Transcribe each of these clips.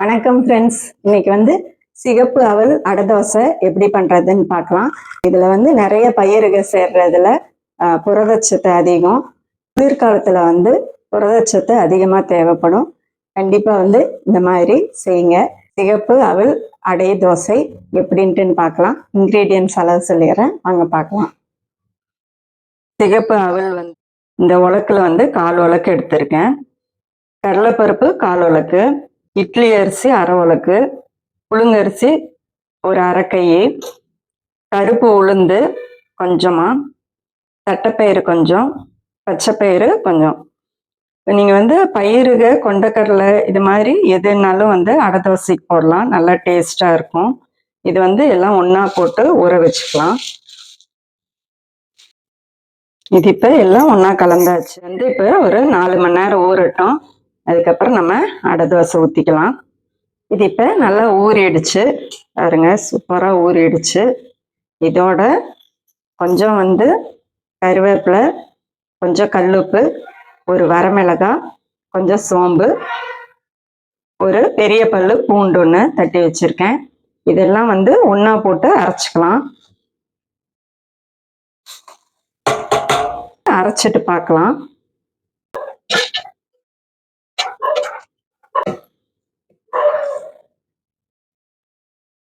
வணக்கம் ஃப்ரெண்ட்ஸ் இன்னைக்கு வந்து சிகப்பு அவல் அடை தோசை எப்படி பண்றதுன்னு பார்க்கலாம். இதுல வந்து நிறைய பயிர்கள் சேர்றதுல ஆஹ், புரதச்சத்து அதிகம். குளிர்காலத்துல வந்து புரதச்சத்து அதிகமா தேவைப்படும். கண்டிப்பா வந்து இந்த மாதிரி செய்யுங்க. சிகப்பு அவல் அடை தோசை எப்படின்ட்டுன்னு பார்க்கலாம். இன்க்ரீடியன்ட்ஸ் அளவு சொல்லிடுறேன். வாங்க பார்க்கலாம். சிகப்பு அவல் வந்து இந்த உலக்கில் வந்து கால் உலக்கு எடுத்திருக்கேன். கடலைப்பருப்பு கால் உலக்கு. இட்லி அரிசி அரை உலக்கு புழுங்கரிசி ஒரு அரை கை கருப்பு உளுந்து கொஞ்சமாக தட்டைப்பயிறு கொஞ்சம் பச்சைப்பயிறு கொஞ்சம். நீங்கள் வந்து பயிறுக கொண்டக்கடலை இது மாதிரி எதுனாலும் வந்து அடை தோசைக்கு போடலாம். நல்லா டேஸ்டாக இருக்கும். இது வந்து எல்லாம் ஒன்றா போட்டு ஊற வச்சுக்கலாம். இது இப்போ எல்லாம் ஒன்றா கலந்தாச்சு. வந்து இப்போ ஒரு நாலு மணி நேரம் ஊறட்டும். அதுக்கப்புறம் நம்ம அடை தோசை ஊற்றிக்கலாம் இது இப்போ நல்லா ஊறிடுச்சு. பாருங்க சூப்பராக ஊறிடுச்சு. இதோட கொஞ்சம் வந்து கருவேப்பிலை கொஞ்சம் கல்லுப்பு ஒரு வரமிளகாய் கொஞ்சம் சோம்பு ஒரு பெரிய பல்லு பூண்டு ஒன்று தட்டி வச்சுருக்கேன். இதெல்லாம் வந்து ஒன்றா போட்டு அரைச்சிக்கலாம். அரைச்சிட்டு பார்க்கலாம்.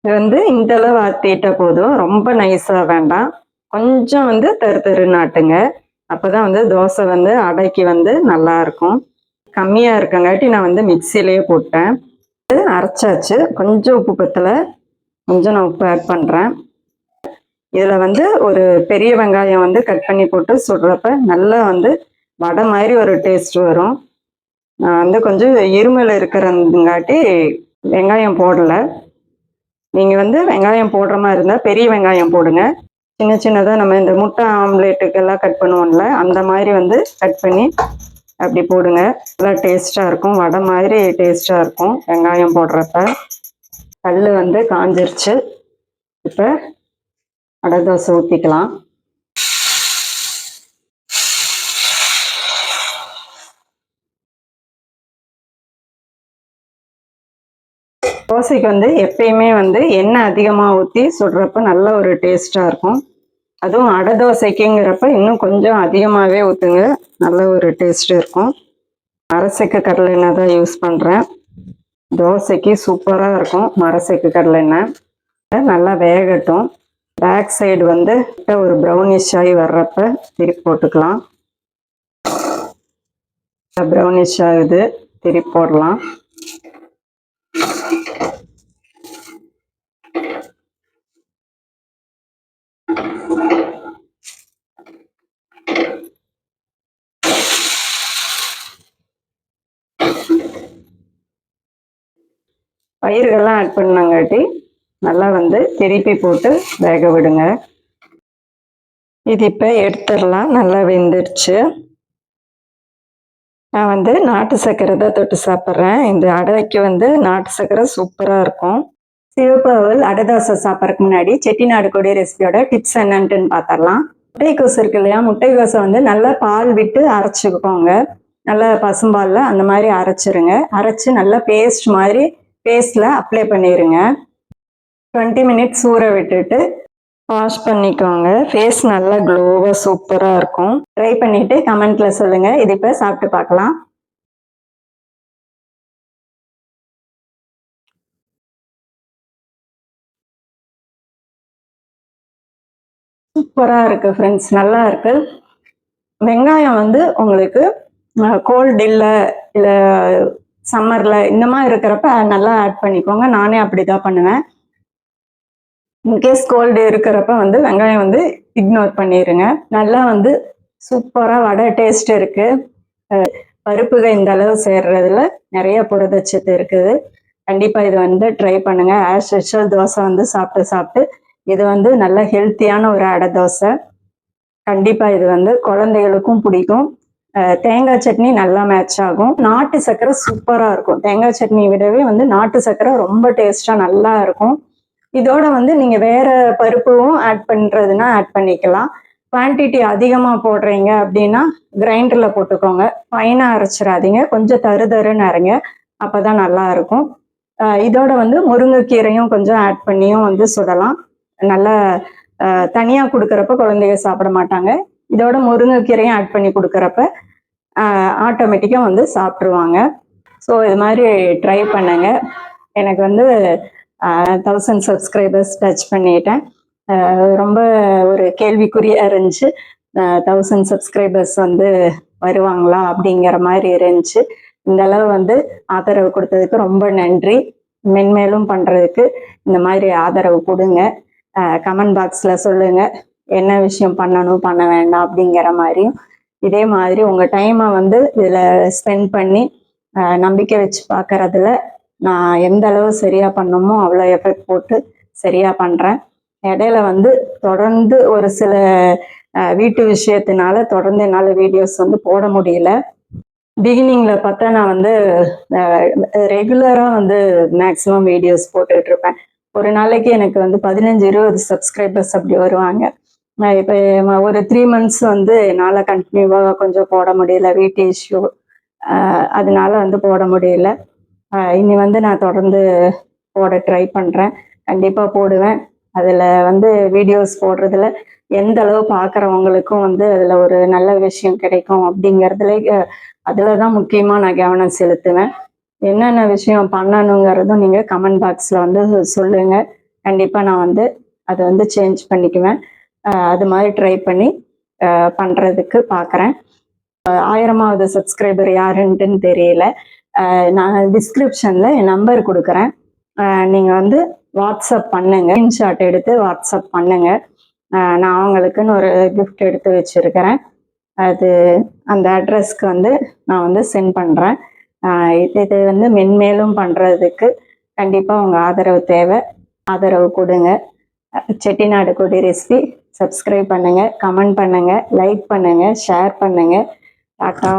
இது வந்து இந்த அளவு ஆட்டிட்ட போதும். ரொம்ப நைஸாக வேண்டாம். கொஞ்சம் வந்து தரு தரு நாட்டுங்க அப்போதான் வந்து தோசை வந்து அடைக்கு வந்து நல்லா இருக்கும். கம்மியாக இருக்கங்காட்டி நான் வந்து மிக்சிலேயே போட்டேன். இது அரைச்சாச்சு. கொஞ்சம் உப்பு பத்தலை. கொஞ்சம் நான் உப்பு ஆட் பண்ணுறேன் இதில் வந்து ஒரு பெரிய வெங்காயம் வந்து கட் பண்ணி போட்டு சுடுறப்ப நல்லா வந்து வடை மாதிரி ஒரு டேஸ்ட் வரும். நான் வந்து கொஞ்சம் இருமல் இருக்கிறங்காட்டி வெங்காயம் போடலை. நீங்கள் வந்து வெங்காயம் போடுற மாதிரி இருந்தால் பெரிய வெங்காயம் போடுங்க. சின்ன சின்னதாக நம்ம இந்த முட்டை ஆம்லேட்டுக்கெல்லாம் கட் பண்ணுவோம்ல அந்த மாதிரி வந்து கட் பண்ணி அப்படி போடுங்க. நல்லா டேஸ்ட்டாக இருக்கும். வடை மாதிரி டேஸ்ட்டாக இருக்கும் வெங்காயம் போடுறப்ப. கல் வந்து காஞ்சிருச்சு. இப்போ அடை தோசை ஊற்றிக்கலாம் தோசைக்கு வந்து எப்பயுமே வந்து எண்ணெய் அதிகமாக ஊற்றி சுடுறப்ப நல்ல ஒரு டேஸ்ட்டாக இருக்கும். அதுவும் அடை தோசைக்குங்கிறப்ப இன்னும் கொஞ்சம் அதிகமாகவே ஊற்றுங்க நல்ல ஒரு டேஸ்ட் இருக்கும். மரசெக்கு கடலை எண்ணெய் தான் யூஸ் பண்ணுறேன் தோசைக்கு சூப்பராக இருக்கும் மரசைக்கு கடலை எண்ணெய். நல்லா வேகட்டும். பேக் சைடு வந்து ஒரு ப்ரௌனிஷ் ஆகி வர்றப்ப திருப்பி போட்டுக்கலாம். ப்ரௌனிஷ் ஆகுது. திருப்பி போடலாம். பயிர்கள்லாம் ஆட் பண்ணங்காட்டி நல்லா வந்து திருப்பி போட்டு வேக விடுங்க. இது இப்போ எடுத்துடலாம். நல்லா வெந்துடுச்சு. நான் வந்து நாட்டு சர்க்கரை தான் தொட்டு சாப்பிட்றேன். இந்த அடைக்கு வந்து நாட்டு சர்க்கரை சூப்பராக இருக்கும். சிவப்பு அவல் அடை தோசை சாப்பிட்றதுக்கு முன்னாடி செட்டிநாடு கொடி ரெசிபியோட டிப்ஸ் என்னன்ட்டுன்னு பார்த்துடலாம் முட்டைக்கோசு இருக்கு இல்லையா? முட்டைக்கோசை வந்து நல்லா பால் விட்டு அரைச்சிக்கோங்க. நல்லா பசும்பாலில் அந்த மாதிரி அரைச்சிருங்க. அரைச்சி நல்லா பேஸ்ட் மாதிரி ஃபேஸில் அப்ளை பண்ணிடுங்க டுவெண்ட்டி மினிட்ஸ் ஊற விட்டுட்டு வாஷ் பண்ணிக்கோங்க. ஃபேஸ் நல்லா க்ளோவாக சூப்பராக இருக்கும். ட்ரை பண்ணிவிட்டு கமெண்ட்டில் சொல்லுங்கள் இது இப்போ சாப்பிட்டு பார்க்கலாம். சூப்பராக இருக்குது ஃப்ரெண்ட்ஸ் நல்லா இருக்கு. வெங்காயம் வந்து உங்களுக்கு கோல்டு இல்லை இல்லை சம்மரில் இந்த மாதிரி இருக்கிறப்ப நல்லா ஆட் பண்ணிக்கோங்க. நானே அப்படி தான் பண்ணுவேன் இன்கேஸ் கோல்டு இருக்கிறப்ப வந்து வெங்காயம் வந்து இக்னோர் பண்ணிடுங்க நல்லா வந்து சூப்பராக வடை டேஸ்ட் இருக்குது பருப்புகள் இந்த அளவு சேர்றதுல நிறைய புரதச்சத்து இருக்குது. கண்டிப்பாக இது வந்து ட்ரை பண்ணுங்கள் ஆஸ் யூஷுவல் தோசை வந்து சாப்பிட்டு சாப்பிட்டு இது வந்து நல்ல ஹெல்த்தியான ஒரு அடை தோசை. கண்டிப்பாக இது வந்து குழந்தைகளுக்கும் பிடிக்கும். தேங்காய் சட்னி நல்லா மேட்ச் ஆகும். நாட்டு சர்க்கரை சூப்பராக இருக்கும். தேங்காய் சட்னி விடவே வந்து நாட்டு சர்க்கரை ரொம்ப டேஸ்ட்டாக நல்லா இருக்கும். இதோட வந்து நீங்கள் வேற பருப்பும் ஆட் பண்ணுறதுனா ஆட் பண்ணிக்கலாம். குவான்டிட்டி அதிகமாக போடுறீங்க அப்படின்னா கிரைண்டரில் போட்டுக்கோங்க. ஃபைனாக அரைச்சிடாதீங்க. கொஞ்சம் தரு தருன்னு அரைங்க. அப்போ தான் நல்லா இருக்கும். இதோட வந்து முருங்கைக்கீரையும் கொஞ்சம் ஆட் பண்ணியும் வந்து சுடலாம். நல்லா தனியாக கொடுக்குறப்ப குழந்தைங்க சாப்பிட மாட்டாங்க. இதோட முருங்கைக்கீரையும் ஆட் பண்ணி கொடுக்குறப்ப ஆட்டோமேட்டிக்காக வந்து சாப்பிட்ருவாங்க ஸோ இது மாதிரி ட்ரை பண்ணுங்க. எனக்கு வந்து தௌசண்ட் சப்ஸ்கிரைபர்ஸ் டச் பண்ணிட்டேன். ரொம்ப ஒரு கேள்விக்குறியாக இருந்துச்சு. தௌசண்ட் சப்ஸ்கிரைபர்ஸ் வந்து வருவாங்களா அப்படிங்கிற மாதிரி இருந்துச்சு. இந்த அளவு வந்து ஆதரவு கொடுத்ததுக்கு ரொம்ப நன்றி. மென்மேலும் பண்ணுறதுக்கு இந்த மாதிரி ஆதரவு கொடுங்க. கமெண்ட் பாக்ஸில் சொல்லுங்க. என்ன விஷயம் பண்ணணும் பண்ண வேண்டாம் அப்படிங்கிற மாதிரியும் இதே மாதிரி உங்க டைமை வந்து இதுல ஸ்பெண்ட் பண்ணி நம்பிக்கை வச்சு பார்க்கறதுல நான் எந்த அளவு சரியா பண்ணணுமோ அவ்வளோ எஃபெக்ட் போட்டு சரியா பண்றேன். இடையில வந்து தொடர்ந்து ஒரு சில வீட்டு விஷயத்தினால தொடர்ந்து என்னால் வீடியோஸ் வந்து போட முடியல. பிகினிங்ல பார்த்தா நான் வந்து ரெகுலரா வந்து மேக்ஸிமம் வீடியோஸ் போட்டுட்டு இருப்பேன். ஒரு நாளைக்கு எனக்கு வந்து பதினஞ்சு இருபது சப்ஸ்கிரைபர்ஸ் அப்படி வருவாங்க. இப்போ ஒரு த்ரீ மந்த்ஸ் வந்து என்னால் கண்டினியூவாக கொஞ்சம் போட முடியல வீட்டு இஷ்யூ அதனால வந்து போட முடியல. இனி வந்து நான் தொடர்ந்து போட ட்ரை பண்ணுறேன் கண்டிப்பாக போடுவேன். அதில் வந்து வீடியோஸ் போடுறதுல எந்த அளவு பார்க்குறவங்களுக்கும் வந்து அதில் ஒரு நல்ல விஷயம் கிடைக்கும் அப்படிங்கிறதுல அதில் தான் முக்கியமாக நான் கவனம் செலுத்துவேன். என்னென்ன விஷயம் பண்ணணுங்கிறதும் நீங்கள் கமெண்ட் பாக்ஸில் வந்து சொல்லுங்கள் கண்டிப்பாக நான் வந்து அதை வந்து சேஞ்ச் பண்ணிக்குவேன். அது மாதிரி ட்ரை பண்ணி பண்ணுறதுக்கு பார்க்குறேன் ஆயிரமாவது சப்ஸ்கிரைபர் யாருன்ட்டுன்னு தெரியல. நான் டிஸ்கிரிப்ஷனில் என் நம்பர் கொடுக்குறேன். நீங்கள் வந்து வாட்ஸ்அப் பண்ணுங்க. ஸ்கிரீன்ஷாட் எடுத்து வாட்ஸ்அப் பண்ணுங்க. நான் அவங்களுக்குன்னு ஒரு கிஃப்ட் எடுத்து வச்சுருக்கிறேன். அது அந்த அட்ரஸ்க்கு வந்து நான் வந்து சென்ட் பண்ணுறேன் இது இது வந்து மென்மேலும் பண்ணுறதுக்கு கண்டிப்பாக உங்கள் ஆதரவு தேவை. ஆதரவு கொடுங்க. செட்டிநாடு கொடி ரெசிபி சப்ஸ்கிரைப் பண்ணுங்க கமெண்ட் பண்ணுங்க லைக் பண்ணுங்க ஷேர் பண்ணுங்க. டாட்டா.